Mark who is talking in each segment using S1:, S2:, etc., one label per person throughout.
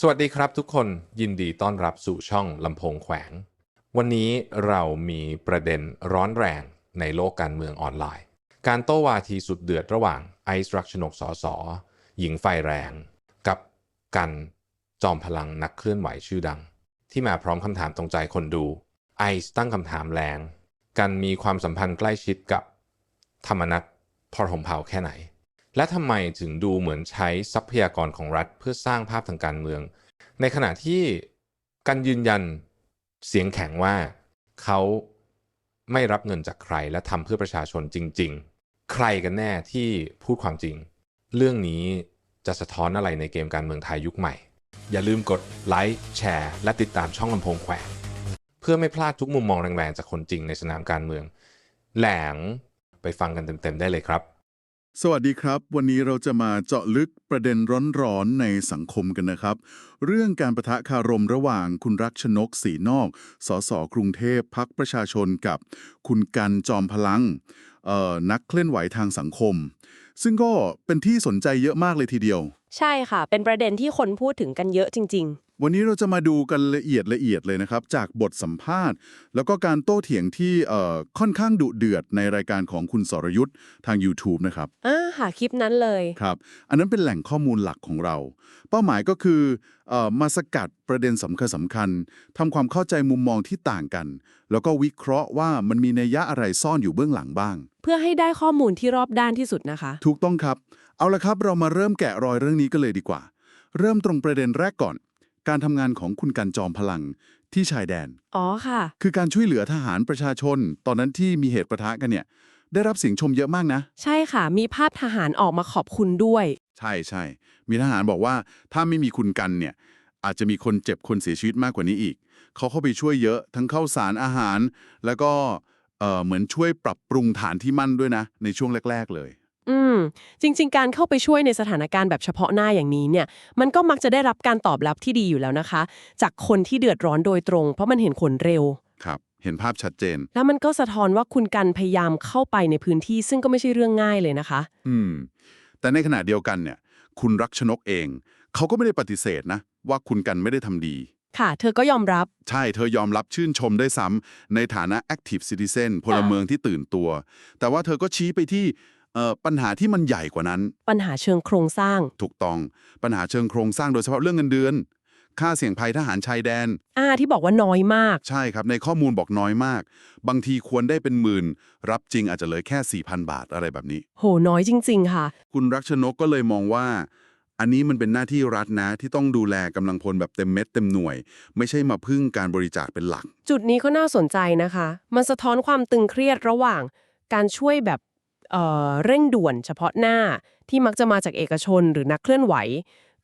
S1: สวัสดีครับทุกคนยินดีต้อนรับสู่ช่องลำโพงแขวง วันนี้เรามีประเด็นร้อนแรงในโลกการเมืองออนไลน์ การโต้วาทีสุดเดือดระหว่างไอซ์รักชนกสอสอหญิงไฟแรง กับกันจอมพลังนักเคลื่อนไหวชื่อดัง ที่มาพร้อมคำถามตรงใจคนดู ไอซ์ตั้งคำถามแรง กันมีความสัมพันธ์ใกล้ชิดกับ ธรรมนัตพรหมเผ่าแค่ไหน และทำไมถึงดูเหมือนใช้ทรัพยากรของรัฐเพื่อสร้างภาพทางการเมือง ในขณะที่กันยืนยันเสียงแข็งว่าเขาไม่รับเงินจากใครและทำเพื่อประชาชนจริง ๆ ใครกันแน่ที่พูดความจริง เรื่องนี้จะสะท้อนอะไรในเกมการเมืองไทยยุคใหม่ อย่าลืมกดไลค์แชร์และติดตามช่องลำโพงแขวเพื่อไม่พลาดทุกมุมมองแรงๆจากคนจริงในสนามการเมือง แหลงไปฟังกันเต็มๆได้เลยครับ
S2: สวัสดีครับ วันนี้เราจะมาเจาะลึกประเด็นร้อนๆในสังคมกันนะครับ เรื่องการประทะคารมระหว่างคุณรักชนกสีนอก สสกรุงเทพพักประชาชนกับ คุณกันจอมพลังนักเคลื่อนไหวทางสังคม ซึ่งก็เป็นที่สนใจเยอะมากเลยทีเดียว
S3: ใช่ค่ะ เป็นประเด็นที่คนพูดถึงกันเยอะจริง
S2: วันนี้เราจะมาดูกันละเอียดละเอียดเลยนะครับ จากบทสัมภาษณ์ แล้วก็การโต้เถียงที่เอ่อค่อนข้างดุเดือดในรายการของคุณสรยุทธ์ทาง YouTube นะครับ
S3: ๆอ่าหาคลิปนั้นเลย
S2: ครับ อันนั้นเป็นแหล่งข้อมูลหลักของเรา เป้าหมายก็คือเออมาสกัดประเด็นสำคัญสำคัญทำความเข้าใจมุมมองที่ต่างกัน แล้วก็วิเคราะห์ว่ามันมีนัยยะอะไรซ่อนอยู่เบื้องหลังบ้าง
S3: เพื่อให้ได้ข้อมูลที่รอบด้านที่สุดนะคะ
S2: ถูกต้องครับ เอาละครับเรามาเริ่มแกะรอยเรื่องนี้กันเลยดีกว่า เริ่มตรงประเด็นแรกก่อน การทำงานของคุณกันจอมพลังที่ชายแดน
S3: อ๋อค่ะ
S2: คือการช่วยเหลือทหารประชาชน ตอนนั้นที่มีเหตุประทะกันเนี่ย ได้รับเสียงชมเยอะมากนะ
S3: ใช่ค่ะ มีภาพทหารออกมาขอบคุณด้วย
S2: ใช่ใช่ มีทหารบอกว่าถ้าไม่มีคุณกันเนี่ย อาจจะมีคนเจ็บคนเสียชีวิตมากกว่านี้อีก เขาเข้าไปช่วยเยอะทั้งข้าวสารอาหาร แล้วก็เอ่อเหมือนช่วยปรับปรุงฐานที่มั่นด้วยนะ ในช่วงแรก ๆ เลย
S3: อืม จริง ๆ การเข้าไปช่วยในสถานการณ์แบบเฉพาะหน้าอย่างนี้เนี่ย มันก็มักจะได้รับการตอบรับที่ดีอยู่แล้วนะคะ จากคนที่เดือดร้อนโดยตรง เพราะมันเห็นผลเร็ว
S2: ครับ เห็นภาพชัดเจน
S3: แล้วมันก็สะท้อนว่าคุณกันพยายามเข้าไปในพื้นที่ ซึ่งก็ไม่ใช่เรื่องง่ายเลยนะคะ
S2: อืม แต่ในขณะเดียวกันเนี่ย คุณรักชนกเอง เขาก็ไม่ได้ปฏิเสธนะ ว่าคุณกันไม่ได้ทำดี
S3: ค่ะ เธอก็ยอมรับ
S2: ใช่เธอยอมรับชื่นชมได้วยซ้ำในฐานะ active citizen พลเมืองที่ตื่นตัว แต่ว่าเธอก็ชี้ไปที่เอ่อ ปัญหาที่มันใหญ่กว่านั้น
S3: ปัญหาเชิงโครงสร้าง
S2: ถูกต้องปัญหาเชิงโครงสร้างโดยเฉพาะเรื่องเงินเดือน ค่าเสี่ยงภัยทหารชายแดน
S3: อ่าที่บอกว่าน้อยมาก
S2: ใช่ครับในข้อมูลบอกน้อยมาก บางทีควรได้เป็นหมื่น รับจริงอาจจะเหลือแค่ 4,000 บาทอะไรแบบนี้
S3: โหน้อยจริง ๆ ค่ะ
S2: คุณรักชนกก็เลยมองว่า อันนี้มันเป็นหน้าที่รัฐนะที่ต้องดูแลกำลังพลแบบเต็มเม็ดเต็มหน่วย ไม่ใช่มาพึ่งการบริจาคเป็นหลัก
S3: จุดนี้ก็น่าสนใจนะคะ มันสะท้อนความตึงเครียดระหว่าง การช่วยแบบ เอ่อเร่งด่วนเฉพาะหน้าที่มักจะมาจากเอกชนหรือนักเคลื่อนไหว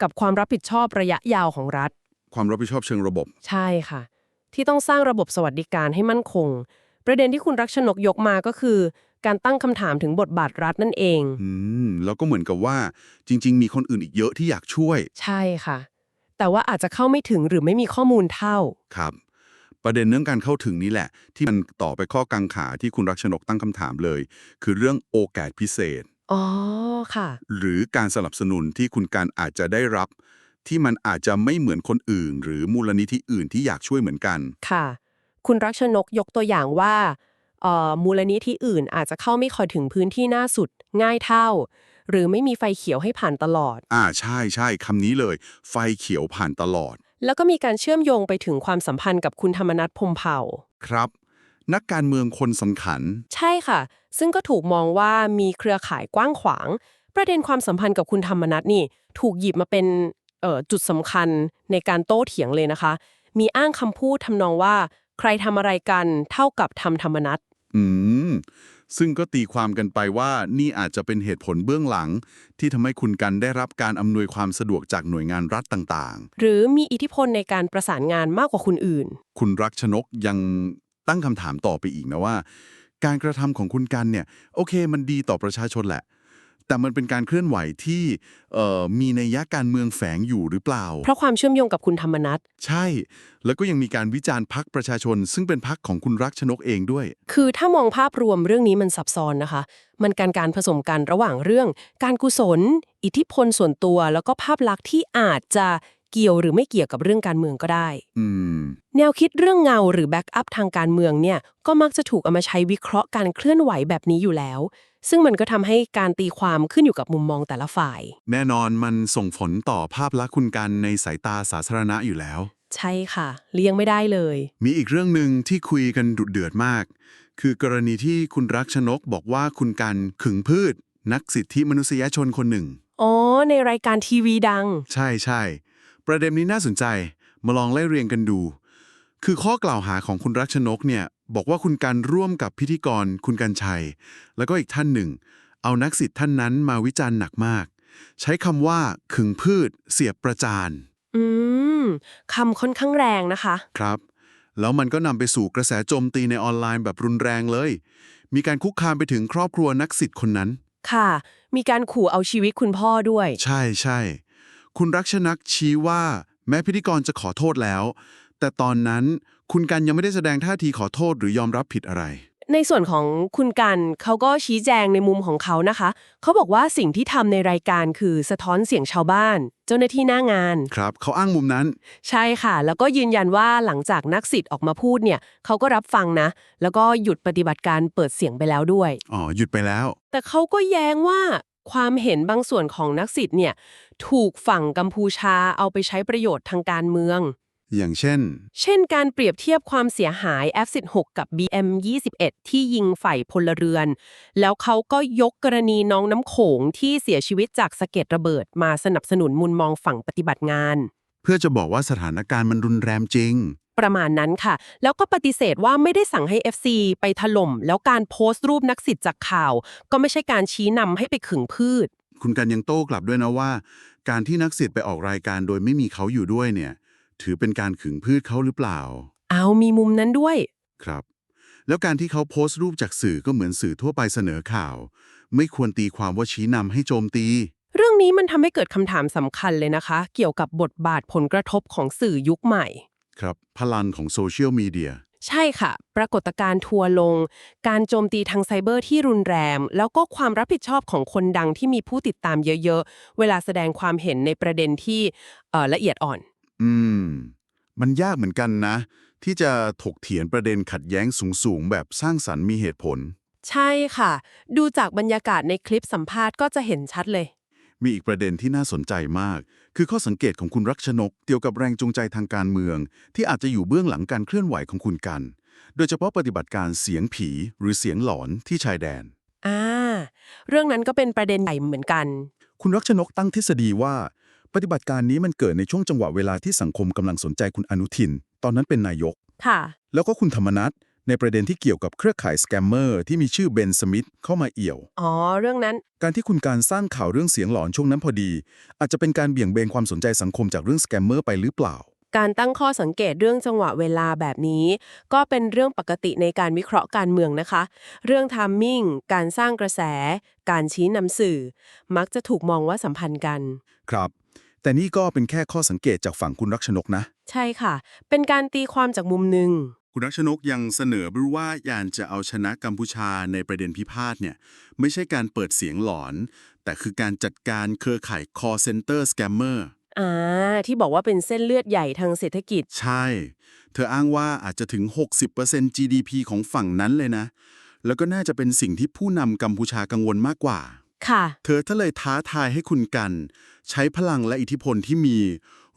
S3: กับความรับผิดชอบระยะยาวของรัฐ
S2: ความรับผิดชอบเชิงระบบ
S3: ใช่ค่ะ ที่ต้องสร้างระบบสวัสดิการให้มั่นคง ประเด็นที่คุณรักชนกยกมาก็คือ การตั้งคำถามถึงบทบาทรัฐนั่นเอง
S2: อืมแล้วก็เหมือนกับว่าจริง ๆ มีคนอื่นอีกเยอะที่อยากช่วย
S3: ใช่ค่ะ แต่ว่าอาจจะเข้าไม่ถึงหรือไม่มีข้อมูลเท่า
S2: ครับ ประเด็นเรื่องการเข้าถึงนี่แหละ ที่มันต่อไปข้อกังขาที่คุณรักชนกตั้งคำถามเลย คือเรื่องโอกาสพิเศษ
S3: อ๋อ ค่ะ
S2: หรือการสนับสนุนที่คุณการอาจจะได้รับ ที่มันอาจจะไม่เหมือนคนอื่น หรือมูลนิธิอื่นที่อยากช่วยเหมือนกัน
S3: ค่ะ คุณรักชนกยกตัวอย่างว่าเอ่อมูลนิธิอื่นอาจจะเข้าไม่ค่อยถึงพื้นที่หน้าสุดง่ายเท่า หรือไม่มีไฟเขียวให้ผ่านตลอด
S2: อ่าใช่ใช่คำนี้เลย ไฟเขียวผ่านตลอด
S3: แล้วก็มีการเชื่อมโยงไปถึงความสัมพันธ์กับคุณธรรมนัฐพรหมเผ่า
S2: ครับ นักการเมืองคนสำคัญ
S3: ใช่ค่ะ ซึ่งก็ถูกมองว่ามีเครือข่ายกว้างขวาง ประเด็นความสัมพันธ์กับคุณธรรมนัฐนี่ ถูกหยิบมาเป็นเอ่อจุดสำคัญในการโต้เถียงเลยนะคะ มีอ้างคำพูดทำนองว่า ใครทำอะไรกันเท่ากับทำธรรมนัฐ
S2: อืม ซึ่งก็ตีความกันไปว่านี่อาจจะเป็นเหตุผลเบื้องหลัง ที่ทำให้คุณกันได้รับการอำนวยความสะดวกจากหน่วยงานรัฐต่าง
S3: หรือมีอิทธิพลในการประสานงานมากกว่าคนอื่น
S2: ๆ คุณรักชนกยังตั้งคำถามต่อไปอีกนะว่า การกระทำของคุณกันเนี่ย โอเคมันดีต่อประชาชนแหละ แต่มันเป็นการเคลื่อนไหวที่เอ่อมีนัยยะการเมืองแฝงอยู่หรือเปล่า
S3: เพราะความเชื่อมโยงกับคุณธรรมนัฐ
S2: ใช่ แล้วก็ยังมีการวิจารณ์พักประชาชน ซึ่งเป็นพักของคุณรักชนกเองด้วย
S3: คือถ้ามองภาพรวมเรื่องนี้มันซับซ้อนนะคะ มันการการผสมกันระหว่างเรื่อง การกุศล อิทธิพลส่วนตัว แล้วก็ภาพลักษณ์ที่อาจจะเกี่ยวหรือไม่เกี่ยวกับเรื่องการเมืองก็ได้
S2: อืม
S3: แนวคิดเรื่องเงาหรือแบ็กอัพทางการเมืองเนี่ยก็มักจะถูกเอามาใช้วิเคราะห์การเคลื่อนไหวแบบนี้อยู่แล้ว ซึ่งมันก็ทำให้การตีความขึ้นอยู่กับมุมมองแต่ละฝ่าย
S2: แน่นอนมันส่งผลต่อภาพลักษณ์คุณกันในสายตาสาธารณะอยู่แล้ว
S3: ใช่ค่ะ เลี่ยงไม่ได้เลย
S2: มีอีกเรื่องหนึ่งที่คุยกันดุเดือดมาก คือกรณีที่คุณรักชนกบอกว่าคุณกันขึงพืช นักสิทธิมนุษยชนคนหนึ่ง
S3: อ๋อ ในรายการทีวีดัง
S2: ใช่ใช่ประเด็นนี้น่าสนใจมาลองไล่เรียงกันดู คือข้อกล่าวหาของคุณรักชนกเนี่ย บอกว่าคุณกันร่วมกับพิธีกร คุณกันชัย แล้วก็อีกท่านหนึ่ง เอานักสิทธิ์ท่านนั้นมาวิจารณ์หนักมาก ใช้คำว่าขึงพืช เสียบประจาน
S3: อืมคำค่อนข้างแรงนะคะ
S2: ครับ แล้วมันก็นำไปสู่กระแสโจมตีในออนไลน์แบบรุนแรงเลย มีการคุกคามไปถึงครอบครัวนักสิทธิ์คนนั้น
S3: ค่ะ มีการขู่เอาชีวิตคุณพ่อด้วย
S2: ใช่ใช่ คุณรักชนักชี้ว่า แม้พิธีกรจะขอโทษแล้ว แต่ตอนนั้นคุณกันยังไม่ได้แสดงท่าทีขอโทษหรือยอมรับผิดอะไร
S3: ในส่วนของคุณกันเขาก็ชี้แจงในมุมของเขานะคะ เขาบอกว่าสิ่งที่ทำในรายการคือสะท้อนเสียงชาวบ้าน เจ้าหน้าที่หน้างาน
S2: ครับเขาอ้างมุมนั้น
S3: ใช่ค่ะ แล้วก็ยืนยันว่าหลังจากนักสิทธิ์ออกมาพูดเนี่ยเขาก็รับฟังนะ แล้วก็หยุดปฏิบัติการเปิดเสียงไปแล้วด้วย
S2: อ๋อหยุดไปแล้ว
S3: แต่เขาก็แย้งว่าความเห็นบางส่วนของนักสิทธิ์เนี่ยถูกฝั่งกัมพูชาเอาไปใช้ประโยชน์ทางการเมือง
S2: อย่างเช่น
S3: เช่นการเปรียบเทียบความเสียหาย F16 กับ BM21 ที่ยิงฝ่ายพลเรือน แล้วเขาก็ยกกรณีน้องน้ำโขงที่เสียชีวิตจากสะเก็ดระเบิดมาสนับสนุนมุมมองฝั่งปฏิบัติงาน
S2: เพื่อจะบอกว่าสถานการณ์มันรุนแรงจริง
S3: ประมาณนั้นค่ะ แล้วก็ปฏิเสธว่าไม่ได้สั่งให้ FC ไปถล่ม แล้วการโพสต์รูปนักสิทธิ์จากข่าว ก็ไม่ใช่การชี้นำให้ไปขึงพืช
S2: คุณกันยังโต้กลับด้วยนะว่า การที่นักสิทธิ์ไปออกรายการโดยไม่มีเขาอยู่ด้วยเนี่ย ถือเป็นการขึงพืชเขาหรือเปล่า
S3: เอามีมุมนั้นด้วย
S2: ครับ แล้วการที่เขาโพสต์รูปจากสื่อก็เหมือนสื่อทั่วไปเสนอข่าว ไม่ควรตีความว่าชี้นำให้โจมตี
S3: เรื่องนี้มันทำให้เกิดคำถามสำคัญเลยนะคะ เกี่ยวกับบทบาทผลกระทบของสื่อยุคใหม่
S2: ครับ พลังของโซเชียลมีเดีย
S3: ใช่ค่ะ ปรากฏการณ์ทัวร์ลง การโจมตีทางไซเบอร์ที่รุนแรง แล้วก็ความรับผิดชอบของคนดังที่มีผู้ติดตามเยอะ ๆ เวลาแสดงความเห็นในประเด็นที่เอ่อละเอียดอ่อน
S2: อืม มันยากเหมือนกันนะ ที่จะถกเถียงประเด็นขัดแย้งสูงๆ แบบสร้างสรรค์มีเหตุผล
S3: ใช่ค่ะ ดูจากบรรยากาศในคลิปสัมภาษณ์ก็จะเห็นชัดเลย
S2: มีอีกประเด็นที่น่าสนใจมาก คือข้อสังเกตของคุณรักชนกเกี่ยวกับแรงจูงใจทางการเมือง ที่อาจจะอยู่เบื้องหลังการเคลื่อนไหวของคุณกัน โดยเฉพาะปฏิบัติการเสียงผีหรือเสียงหลอนที่ชายแดน
S3: อ่าเรื่องนั้นก็เป็นประเด็นใหญ่เหมือนกัน
S4: คุณรักชนกตั้งทฤษฎีว่า ปฏิบัติการนี้มันเกิดในช่วงจังหวะเวลาที่สังคมกำลังสนใจคุณอนุทิน ตอนนั้นเป็นนายก
S3: ค่ะ
S4: แล้วก็คุณธรรมนัฐในประเด็นที่เกี่ยวกับเครือข่ายสแกมเมอร์ที่มีชื่อเบนสมิธเข้ามาเอี่ยว
S3: อ๋อ เรื่องนั้น
S4: การที่คุณการสร้างข่าวเรื่องเสียงหลอนช่วงนั้นพอดี อาจจะเป็นการเบี่ยงเบนความสนใจสังคมจากเรื่องสแกมเมอร์ไปหรือเปล่า
S3: การตั้งข้อสังเกตเรื่องจังหวะเวลาแบบนี้ ก็เป็นเรื่องปกติในการวิเคราะห์การเมืองนะคะ เรื่องทามมิ่ง การสร้างกระแส การชี้นำสื่อ มักจะถูกมองว่าสัมพันธ์กัน
S4: ครับ แต่นี่ก็เป็นแค่ข้อสังเกตจากฝั่งคุณรักชนกนะ
S3: ใช่ค่ะ เป็นการตีความจากมุมหนึ่ง
S2: คุณรักชนกยังเสนอด้วยว่ายานจะเอาชนะกัมพูชาในประเด็นพิพาทเนี่ย ไม่ใช่การเปิดเสียงหลอน แต่คือการจัดการเครือข่าย call center scammer
S3: อ่าที่บอกว่าเป็นเส้นเลือดใหญ่ทางเศรษฐกิจ
S2: ใช่ เธออ้างว่าอาจจะถึง 60% GDP ของฝั่งนั้นเลยนะ แล้วก็น่าจะเป็นสิ่งที่ผู้นำกัมพูชากังวลมากกว่า
S3: ค่ะ
S2: เธอทะเลยท้าทายให้คุณกัน ใช้พลังและอิทธิพลที่มี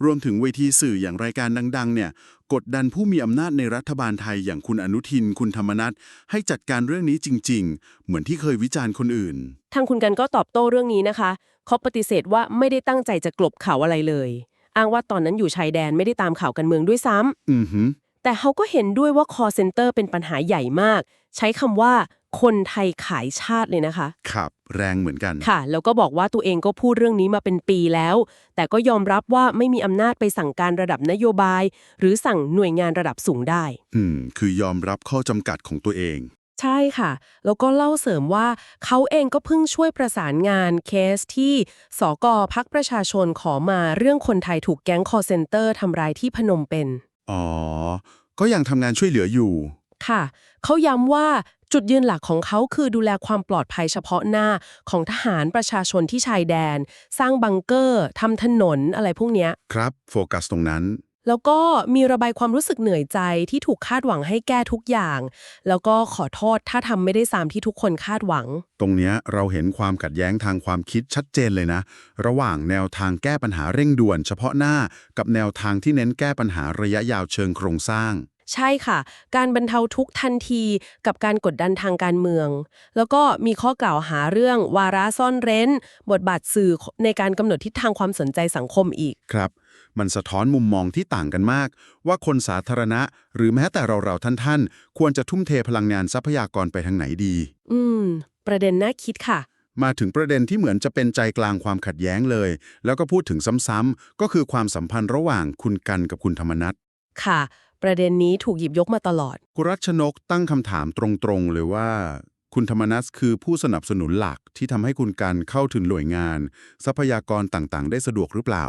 S2: รวมถึงเวทีสื่ออย่างรายการดัง ๆ เนี่ย กดดันผู้มีอำนาจในรัฐบาลไทยอย่างคุณอนุทิน คุณธรรมนัฐให้จัดการเรื่องนี้จริง ๆ เหมือนที่เคยวิจารณ์คนอื่น
S3: ทางคุณกันก็ตอบโต้เรื่องนี้นะคะเขาปฏิเสธว่าไม่ได้ตั้งใจจะกลบข่าวอะไรเลย อ้างว่าตอนนั้นอยู่ชายแดนไม่ได้ตามข่าวการเมืองด้วยซ้ำ
S2: อือหือ
S3: แต่เขาก็เห็นด้วยว่า call center เป็นปัญหาใหญ่มาก ใช้คำว่า คนไทยขายชาติเลยนะคะ
S2: ครับแรงเหมือนกัน
S3: ค่ะ แล้วก็บอกว่าตัวเองก็พูดเรื่องนี้มาเป็นปีแล้ว แต่ก็ยอมรับว่าไม่มีอำนาจไปสั่งการระดับนโยบาย หรือสั่งหน่วยงานระดับสูงได้
S2: อืม คือยอมรับข้อจำกัดของตัวเอง
S3: ใช่ค่ะ แล้วก็เล่าเสริมว่าเขาเองก็เพิ่งช่วยประสานงานเคสที่สกพักประชาชนขอมาเรื่องคนไทยถูกแก๊ง call center ทำร้ายที่พนมเปญ
S2: อ๋อ ก็ยังทำงานช่วยเหลืออยู่
S3: ค่ะ เขาย้ำว่า จุดยืนหลักของเขาคือดูแลความปลอดภัยเฉพาะหน้าของทหารประชาชนที่ชายแดน สร้างบังเกอร์ทำถนนอะไรพวกเนี้ย
S2: ครับ โฟกัสตรงนั้น
S3: แล้วก็มีระบายความรู้สึกเหนื่อยใจที่ถูกคาดหวังให้แก้ทุกอย่าง แล้วก็ขอโทษถ้าทำไม่ได้ตามที่ทุกคนคาดหวัง
S2: ตรงเนี้ยเราเห็นความขัดแย้งทางความคิดชัดเจนเลยนะ ระหว่างแนวทางแก้ปัญหาเร่งด่วน เฉพาะหน้ากับแนวทางที่เน้นแก้ปัญหาระยะยาวเชิงโครงสร้าง
S3: ใช่ค่ะ การบรรเทาทุกข์ทันทีกับการกดดันทางการเมือง แล้วก็มีข้อกล่าวหาเรื่องวาระซ่อนเร้น บทบาทสื่อในการกำหนดทิศทางความสนใจสังคมอีก
S2: ครับ มันสะท้อนมุมมองที่ต่างกันมาก ว่าคนสาธารณะ หรือแม้แต่เราๆท่านๆ ควรจะทุ่มเทพลังงานทรัพยากรไปทางไหนดี
S3: อืม ประเด็นน่าคิดค่ะ
S2: มาถึงประเด็นที่เหมือนจะเป็นใจกลางความขัดแย้งเลย แล้วก็พูดถึงซ้ำๆก็คือความสัมพันธ์ระหว่างคุณกันกับคุณธรรมนัท
S3: ค่ะ ประเด็นนี้ถูกหยิบยกมาตลอด
S2: กุรัชนกตั้งคำถามตรงๆ เลยว่า คุณธรรมนัสคือผู้สนับสนุนหลักที่ทำให้คุณกันเข้าถึงหน่วยงาน ทรัพยากรต่างๆ ได้สะดวกหรือเปล่า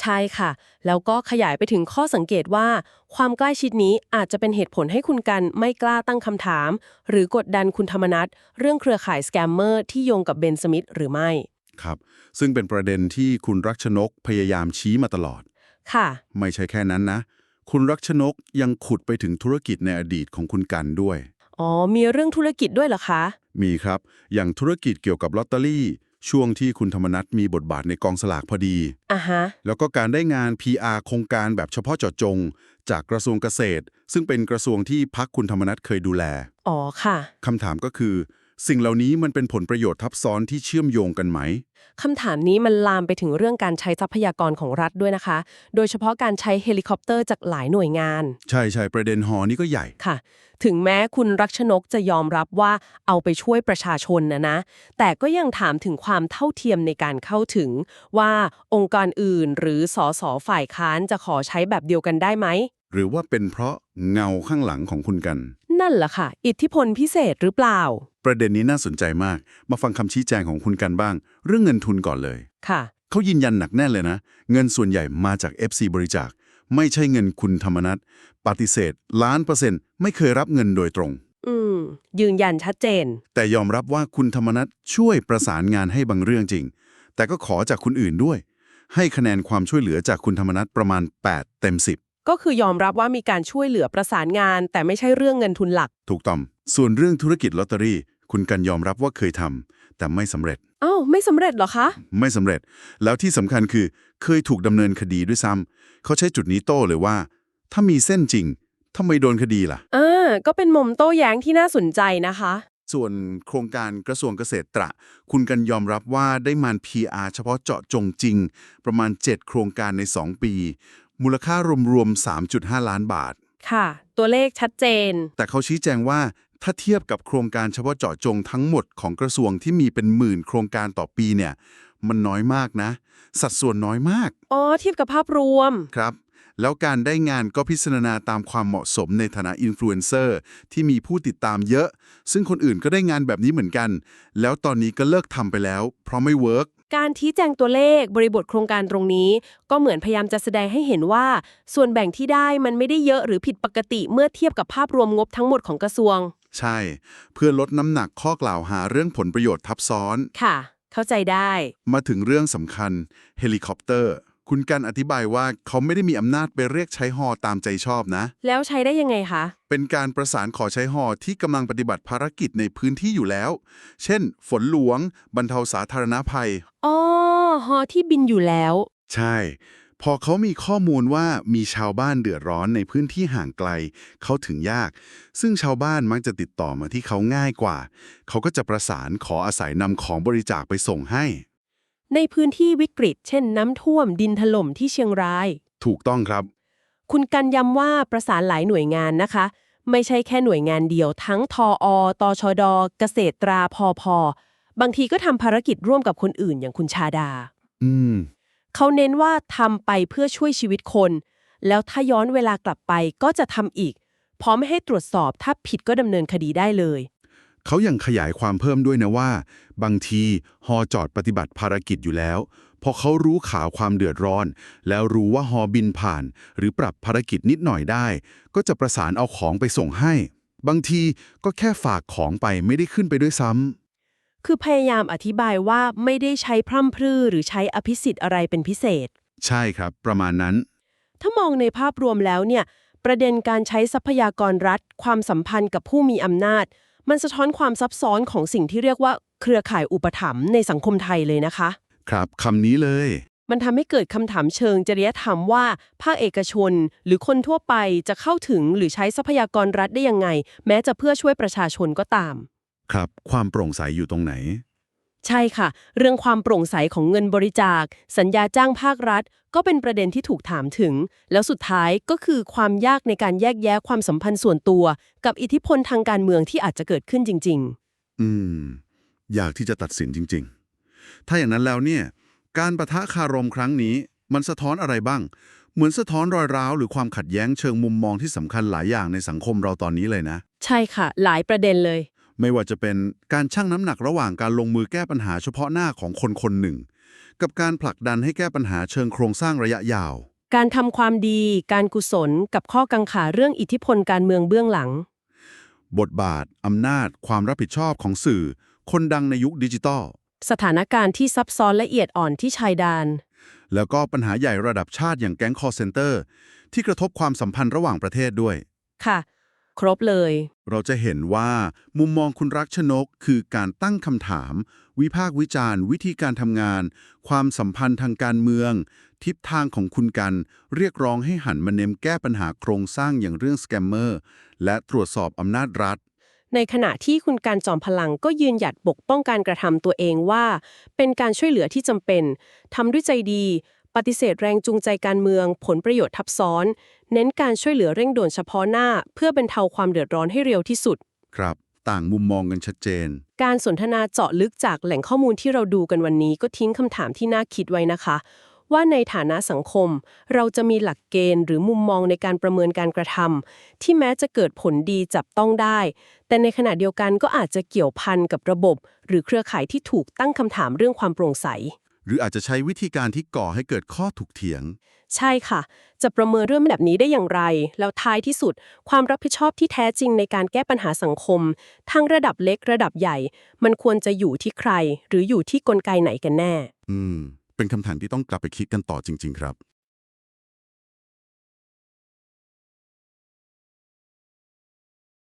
S3: ใช่ค่ะ แล้วก็ขยายไปถึงข้อสังเกตว่า ความใกล้ชิดนี้อาจจะเป็นเหตุผลให้คุณกันไม่กล้าตั้งคำถาม หรือกดดันคุณธรรมนัทเรื่องเครือข่ายสแกมเมอร์ที่โยงกับเบนสมิธหรือไม่
S2: ครับ ซึ่งเป็นประเด็นที่คุณรักชนกพยายามชี้มาตลอด
S3: ค่ะ
S2: ไม่ใช่แค่นั้นนะ คุณรักชนกยังขุดไปถึงธุรกิจในอดีตของคุณกันด้วย
S3: อ๋อ มีเรื่องธุรกิจด้วยเหรอคะ
S2: มีครับ อย่างธุรกิจเกี่ยวกับลอตเตอรี่ ช่วงที่คุณธรรมนัฐมีบทบาทในกองสลากพอดี
S3: อะฮะ
S2: แล้วก็การได้งาน PR โครงการแบบเฉพาะเจาะจง จากกระทรวงเกษตร ซึ่งเป็นกระทรวงที่พักคุณธรรมนัฐเคยดูแล
S3: อ๋อค่ะ
S2: คำถามก็คือ สิ่งเหล่านี้มันเป็นผลประโยชน์ทับซ้อนที่เชื่อมโยงกันไหม
S3: คำถามนี้มันลามไปถึงเรื่องการใช้ทรัพยากรของรัฐด้วยนะคะ โดยเฉพาะการใช้เฮลิคอปเตอร์จากหลายหน่วยงาน
S2: ใช่ใช่ประเด็นหอนี่ก็ใหญ่
S3: ค่ะ ถึงแม้คุณรักชนกจะยอมรับว่าเอาไปช่วยประชาชนนะนะ แต่ก็ยังถามถึงความเท่าเทียมในการเข้าถึง ว่าองค์กรอื่นหรือสอสอฝ่ายค้านจะขอใช้แบบเดียวกันได้ไหม
S2: หรือว่าเป็นเพราะเงาข้างหลังของคุณกัน
S3: นั่นแหละค่ะ อิทธิพลพิเศษหรือเปล่า
S2: ประเด็นนี้น่าสนใจมาก มาฟังคำชี้แจงของคุณกันบ้าง เรื่องเงินทุนก่อนเลย
S3: ค่ะ
S2: เขายืนยันหนักแน่นเลยนะ เงินส่วนใหญ่มาจาก FC บริจาค ไม่ใช่เงินคุณธรรมนัฐปฏิเสธ ล้านเปอร์เซ็นต์ไม่เคยรับเงินโดยตรง
S3: อืม ยืนยันชัดเจน
S2: แต่ยอมรับว่าคุณธรรมนัฐช่วยประสานงานให้บางเรื่องจริง แต่ก็ขอจากคนอื่นด้วย ให้คะแนนความช่วยเหลือจากคุณธรรมนัฐประมาณ 8 เต็ม 10
S3: ก็คือยอมรับว่ามีการช่วยเหลือประสานงาน แต่ไม่ใช่เรื่องเงินทุนหลัก
S2: ถูกต้อง ส่วนเรื่องธุรกิจลอตเตอรี่ คุณกันยอมรับว่าเคยทำแต่ไม่สำเร็จ
S3: อ้าวไม่สำเร็จเหรอคะ
S2: ไม่สำเร็จ แล้วที่สำคัญคือเคยถูกดำเนินคดีด้วยซ้ำเขาใช้จุดนี้โต้เลยว่า ถ้ามีเส้นจริงทำไมโดนคดีล่ะ
S3: อ่า ก็เป็นมุมโต้แย้งที่น่าสนใจนะคะ
S2: ส่วนโครงการกระทรวงเกษตรตระ คุณกันยอมรับว่าได้มัน PR เฉพาะเจาะจงจริง ประมาณ 7 โครงการใน 2 ปี มูลค่ารวมๆ 3.5 ล้านบาท
S3: ค่ะ ตัวเลขชัดเจน
S2: แต่เขาชี้แจงว่าถ้าเทียบกับโครงการเฉพาะเจาะจงทั้งหมดของกระทรวงที่มีเป็นหมื่นโครงการต่อปีเนี่ย มันน้อยมากนะ สัดส่วนน้อยมาก
S3: อ๋อ เทียบกับภาพรวม
S2: ครับ แล้วการได้งานก็พิจารณาตามความเหมาะสมในฐานะอินฟลูเอนเซอร์ที่มีผู้ติดตามเยอะ ซึ่งคนอื่นก็ได้งานแบบนี้เหมือนกัน แล้วตอนนี้ก็เลิกทำไปแล้ว เพราะไม่เวิร์ก
S3: การชี้แจงตัวเลขบริบทโครงการตรงนี้ ก็เหมือนพยายามจะแสดงให้เห็นว่า ส่วนแบ่งที่ได้มันไม่ได้เยอะหรือผิดปกติเมื่อเทียบกับภาพรวมงบทั้งหมดของกระทรวง
S2: ใช่ เพื่อลดน้ำหนักข้อกล่าวหาเรื่องผลประโยชน์ทับซ้อน
S3: ค่ะ เข้าใจได้
S2: มาถึงเรื่องสำคัญ เฮลิคอปเตอร์ คุณกันอธิบายว่าเขาไม่ได้มีอำนาจไปเรียกใช้ฮอตามใจชอบนะ
S3: แล้วใช้ได้ยังไงคะ
S2: เป็นการประสานขอใช้ฮอที่กำลังปฏิบัติภารกิจในพื้นที่อยู่แล้ว เช่น ฝนหลวง บรรเทาสาธารณภัย
S3: อ๋อ ฮอที่บินอยู่แล้ว
S2: ใช่ พอเขามีข้อมูลว่ามีชาวบ้านเดือดร้อนในพื้นที่ห่างไกล เขาถึงยาก ซึ่งชาวบ้านมักจะติดต่อมาที่เขาง่ายกว่า เขาก็จะประสานขออาศัยนำของบริจาคไปส่งให้
S3: ในพื้นที่วิกฤต เช่นน้ำท่วมดินถล่มที่เชียงราย
S2: ถูกต้องครับ
S3: คุณกันย้ำว่าประสานหลายหน่วยงานนะคะ ไม่ใช่แค่หน่วยงานเดียว ทั้งทออตชด เกษตรตราพอพอบางทีก็ทำภารกิจร่วมกับคนอื่นอย่างคุณชาดา
S2: อืม
S3: เขาเน้นว่าทำไปเพื่อช่วยชีวิตคน แล้วถ้าย้อนเวลากลับไปก็จะทำอีกพร้อมไม่ให้ตรวจสอบถ้าผิดก็ดำเนินคดีได้เลย
S2: เขายังขยายความเพิ่มด้วยนะว่า บางทีฮอจอดปฏิบัติภารกิจอยู่แล้ว พอเขารู้ข่าวความเดือดร้อน แล้วรู้ว่าฮอบินผ่าน หรือปรับภารกิจนิดหน่อยได้ ก็จะประสานเอาของไปส่งให้ บางทีก็แค่ฝากของไปไม่ได้ขึ้นไปด้วยซ้ำ
S3: คือพยายามอธิบายว่าไม่ได้ใช้พร่ำพรื่อหรือใช้อภิสิทธิ์อะไรเป็นพิเศษ
S2: ใช่ครับ ประมาณนั้น
S3: ถ้ามองในภาพรวมแล้วเนี่ยประเด็นการใช้ทรัพยากรรัฐ ความสัมพันธ์กับผู้มีอำนาจ มันสะท้อนความซับซ้อนของสิ่งที่เรียกว่าเครือข่ายอุปถัมภ์ในสังคมไทยเลยนะคะ
S2: ครับคำนี้เลย
S3: มันทำให้เกิดคำถามเชิงจริยธรรมว่าภาคเอกชน หรือคนทั่วไปจะเข้าถึงหรือใช้ทรัพยากรรัฐได้ยังไง แม้จะเพื่อช่วยประชาชนก็ตาม
S2: ครับ ความโปร่งใสอยู่ตรงไหน
S3: ใช่ค่ะ เรื่องความโปร่งใสของเงินบริจาค สัญญาจ้างภาครัฐ ก็เป็นประเด็นที่ถูกถามถึง แล้วสุดท้ายก็คือความยากในการแยกแยะความสัมพันธ์ส่วนตัว กับอิทธิพลทางการเมืองที่อาจจะเกิดขึ้นจริง
S2: อืม อยากที่จะตัดสินจริง ๆ ถ้าอย่างนั้นแล้วเนี่ย การประทะคารมครั้งนี้ มันสะท้อนอะไรบ้าง เหมือนสะท้อนรอยร้าวหรือความขัดแย้งเชิงมุมมองที่สำคัญหลายอย่างในสังคมเราตอนนี้เลยนะ
S3: ๆใช่ค่ะ หลายประเด็นเลย
S2: ไม่ว่าจะเป็นการชั่งน้ำหนักระหว่างการลงมือแก้ปัญหาเฉพาะหน้าของคนคนหนึ่ง กับการผลักดันให้แก้ปัญหาเชิงโครงสร้างระยะยาว
S3: การทำความดี การกุศล กับข้อกังขาเรื่องอิทธิพลการเมืองเบื้องหลัง
S2: บทบาท อำนาจ ความรับผิดชอบของสื่อ คนดังในยุคดิจิตอล
S3: สถานการณ์ที่ซับซ้อนละเอียดอ่อนที่ชายแดน
S2: แล้วก็ปัญหาใหญ่ระดับชาติอย่างแก๊งคอร์เซนเตอร์ที่กระทบความสัมพันธ์ระหว่างประเทศด้วย
S3: ค่ะ ครบเลย
S2: เราจะเห็นว่ามุมมองคุณรักชนกคือการตั้งคำถาม วิพากษ์วิจารณ์ วิธีการทำงาน ความสัมพันธ์ทางการเมือง ทิศทางของคุณกัน เรียกร้องให้หันมาเน้นแก้ปัญหาโครงสร้างอย่างเรื่องสแกมเมอร์และตรวจสอบอำนาจรัฐ
S3: ในขณะที่คุณการจอมพลังก็ยืนหยัดปกป้องการกระทำตัวเองว่า เป็นการช่วยเหลือที่จำเป็นทำด้วยใจดี ปฏิเสธแรงจูงใจการเมือง ผลประโยชน์ทับซ้อน เน้นการช่วยเหลือเร่งด่วนเฉพาะหน้า เพื่อบรรเทาความเดือดร้อนให้เร็วที่สุด
S2: ครับ ต่างมุมมองกันชัดเจน
S3: การสนทนาเจาะลึกจากแหล่งข้อมูลที่เราดูกันวันนี้ก็ทิ้งคำถามที่น่าคิดไว้นะคะ ว่าในฐานะสังคม เราจะมีหลักเกณฑ์ หรือมุมมองในการประเมินการกระทำที่แม้จะเกิดผลดีจับต้องได้ แต่ในขณะเดียวกันก็อาจจะเกี่ยวพันกับระบบ หรือเครือข่ายที่ถูกตั้งคำถามเรื่องความโปร่งใส
S2: หรืออาจจะใช้วิธีการที่ก่อให้เกิดข้อถกเถียง
S3: ใช่ค่ะ จะประเมินเรื่องแบบนี้ได้อย่างไร แล้วท้ายที่สุด ความรับผิดชอบที่แท้จริงในการแก้ปัญหาสังคม ทั้งระดับเล็กระดับใหญ่ มันควรจะอยู่ที่ใคร หรืออยู่ที่กลไกไหนกันแน่
S2: อืม เป็นคำถามที่ต้องกลับไปคิดกันต่อจริง ๆ ครับ